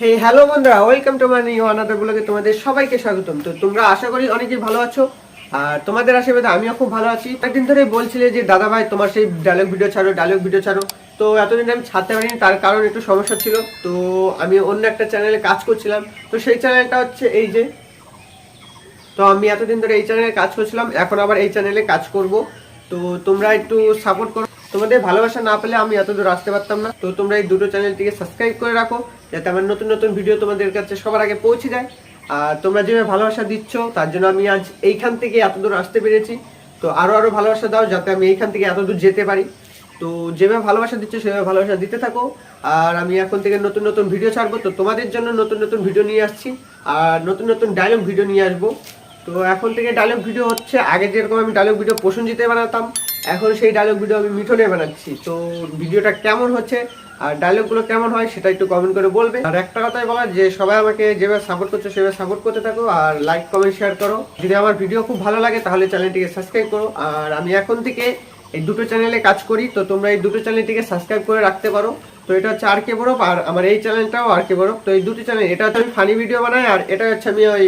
হে hello বন্ধুরা। Welcome to my new another ব্লগে তোমাদের সবাইকে স্বাগতম। তো তোমরা আশা করি অনেকেই ভালো আছো। আর তোমাদের আশীর্বাদে আমিও খুব ভালো আছি। একদিন ধরে বলছিলে যে, দাদা ভাই, তোমার সেই ডায়লগ ভিডিও ছাড়ো ডায়লগ ভিডিও ছাড়ো। তো এতদিন আমি ছাড়তে পারিনি, তার কারণ একটু সমস্যা ছিল। তো আমি অন্য একটা চ্যানেলে কাজ করছিলাম। তো সেই চ্যানেলটা হচ্ছে এই যে। তো আমি এতদিন ধরে এই চ্যানেলে কাজ করছিলাম। এখন আবার এই চ্যানেলে কাজ করব। তো তোমরা একটু সাপোর্ট করো। তোমাদের ভালোবাসা না পেলে আমি এত দূর আসতে পারতাম না। তো তোমরা এই দুটো চ্যানেলটিকে সাবস্ক্রাইব করে রাখো, যাতে আমার নতুন নতুন ভিডিও তোমাদের কাছে সবার আগে পৌঁছে যায়। আর তোমরা যেভাবে ভালোবাসা দিচ্ছ, তার জন্য আমি আজ এইখান থেকে এত দূর আসতে পেরেছি। তো আরও আরও ভালোবাসা দাও, যাতে আমি এইখান থেকে এত দূর যেতে পারি। তো যেভাবে ভালোবাসা দিচ্ছ, সেভাবে ভালোবাসা দিতে থাকো। আর আমি এখন থেকে নতুন নতুন ভিডিও ছাড়বো। তো তোমাদের জন্য নতুন নতুন ভিডিও নিয়ে আসছি। আর নতুন নতুন ডায়লগ ভিডিও নিয়ে আসব। তো এখন থেকে ডায়লগ ভিডিও হচ্ছে, আগে যেরকম আমি ডায়লগ ভিডিও প্রসেনজিতে বানাতাম এখন সেই ডায়লগ ভিডিও আমি মিঠনে বানাচ্ছি। তো ভিডিওটা কেমন হচ্ছে আর ডায়লগগুলো কেমন হয় সেটা একটু কমেন্ট করে বলবে। আর একটা কথাই বলার, যে সবাই আমাকে যেভাবে সাপোর্ট করছ, সেভাবে সাপোর্ট করতে থাকো আর লাইক কমেন্ট শেয়ার করো। যদি আমার ভিডিও খুব ভালো লাগে তাহলে চ্যানেলটিকে সাবস্ক্রাইব করো। আর আমি এখন থেকে এই দুটো চ্যানেলে কাজ করি, তো তোমরা এই দুটো চ্যানেলটিকে সাবস্ক্রাইব করে রাখতে পারো। তো এটা হচ্ছে আর কে বরফ আর আমার এই চ্যানেলটাও আর কে বরফ তো এই দুটি চ্যানেল এটা হচ্ছে আমি ফানি ভিডিও বানাই আর এটা হচ্ছে আমি ওই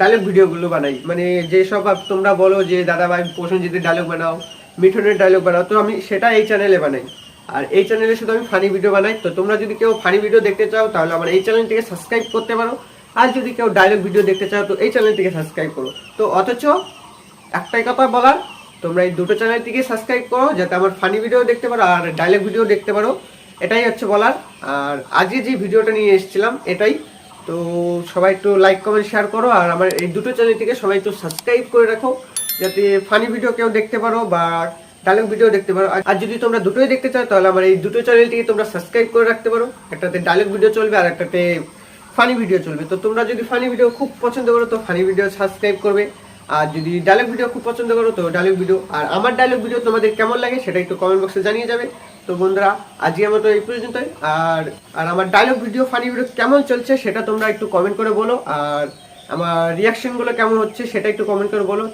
ডায়লগ ভিডিওগুলো বানাই। মানে যেসব তোমরা বলো যে দাদা ভাই প্রসেনজিতের ডায়লগ বানাও। মিঠুনের ডায়লগ বানাও। তো আমি সেটা এই চ্যানেলে বানাই। আর এই চ্যানেলে শুধু আমি ফানি ভিডিও বানাই। তো তোমরা যদি কেউ ফানি ভিডিও দেখতে চাও, তাহলে আমার এই চ্যানেলটিকে সাবস্ক্রাইব করতে পারো। আর যদি কেউ ডায়লগ ভিডিও দেখতে চাও, তো এই চ্যানেলটিকে সাবস্ক্রাইব করো। তো অথচ একটাই কথা বলার, তোমরা এই দুটো চ্যানেলটিকে সাবস্ক্রাইব করো, যাতে আমার ফানি ভিডিও দেখতে পারো আর ডায়লগ ভিডিও দেখতে পারো। এটাই হচ্ছে বলার। আর আজকে যে ভিডিওটা নিয়ে এসেছিলাম, এটাই। তো সবাই একটু লাইক কমেন্ট শেয়ার করো। আর আমার এই দুটো চ্যানেলটিকে সবাই একটু সাবস্ক্রাইব করে রাখো। যাতে ফানি ভিডিও কেউ দেখতে পারো বা ডায়লগ ভিডিও দেখতে পারো। আর- যদি তোমরা দুটোই দেখতে চাও, তাহলে আমার এই দুটো চ্যানেলটিকে তোমরা সাবস্ক্রাইব করে রাখতে পারো। একটাতে ডায়লগ ভিডিও চলবে আর একটাতে ফানি ভিডিও চলবে। তো তোমরা যদি ফানি ভিডিও খুব পছন্দ করো, তো ফানি ভিডিও সাবস্ক্রাইব করবে। আর যদি ডায়লগ ভিডিও খুব পছন্দ করো, তো ডায়লগ ভিডিও আর আমার ডায়লগ ভিডিও তোমাদের কেমন লাগে সেটা একটু কমেন্ট বক্সে জানিয়ে যাবে। তো বন্ধুরা আজকে আমার তো এই পর্যন্তই। আর আর আমার ডায়লগ ভিডিও ফানি ভিডিও কেমন চলছে সেটা তোমরা একটু কমেন্ট করে বলো। আর আমার রিয়াকশনগুলো কেমন হচ্ছে সেটা একটু কমেন্ট করে বলো।